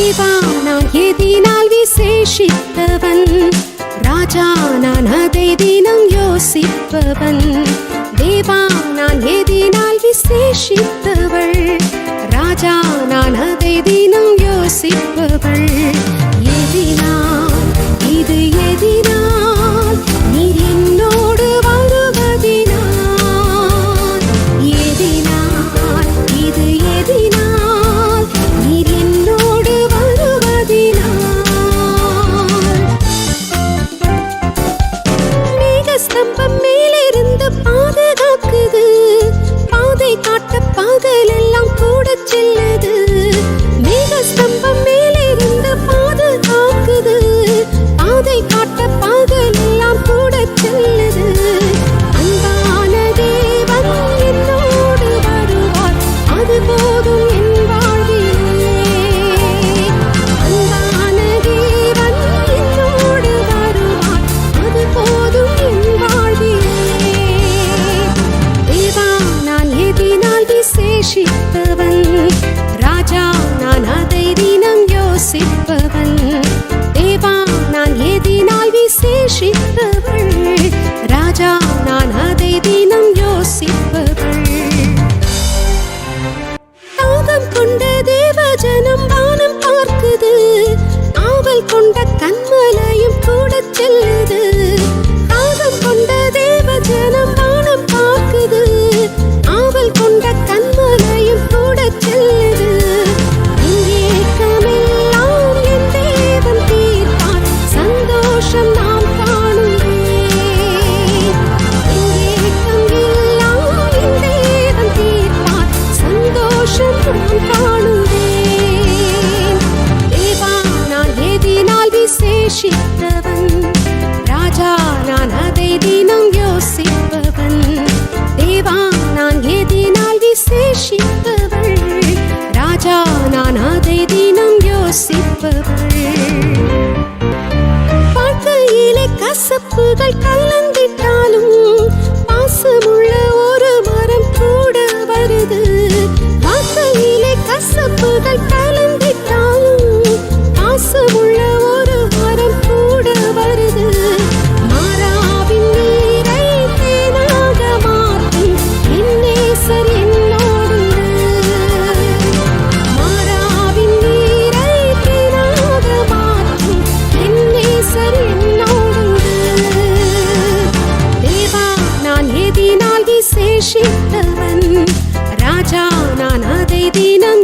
இறைவானாய் எதினால் விசேஷித்தவன். ராஜா நான் அதை தினம் யோசிப்பவன். தேவா நான் எதினால் விசேஷித்தவள். ராஜா நான் அதை தினம் யோசிப்பவள். கொண்ட கண்மலையும் கூட செல்லுது. காப்பவள் வாழ்க்கையிலே கசப்புகள் கலந்திட்டாலும் பாசமுள்ள ஒரு மரம் கூட வருது. வாழ்க்கையிலே கசப்புகள் ரட்சித்தவன் ராஜா நான் அதை தினம்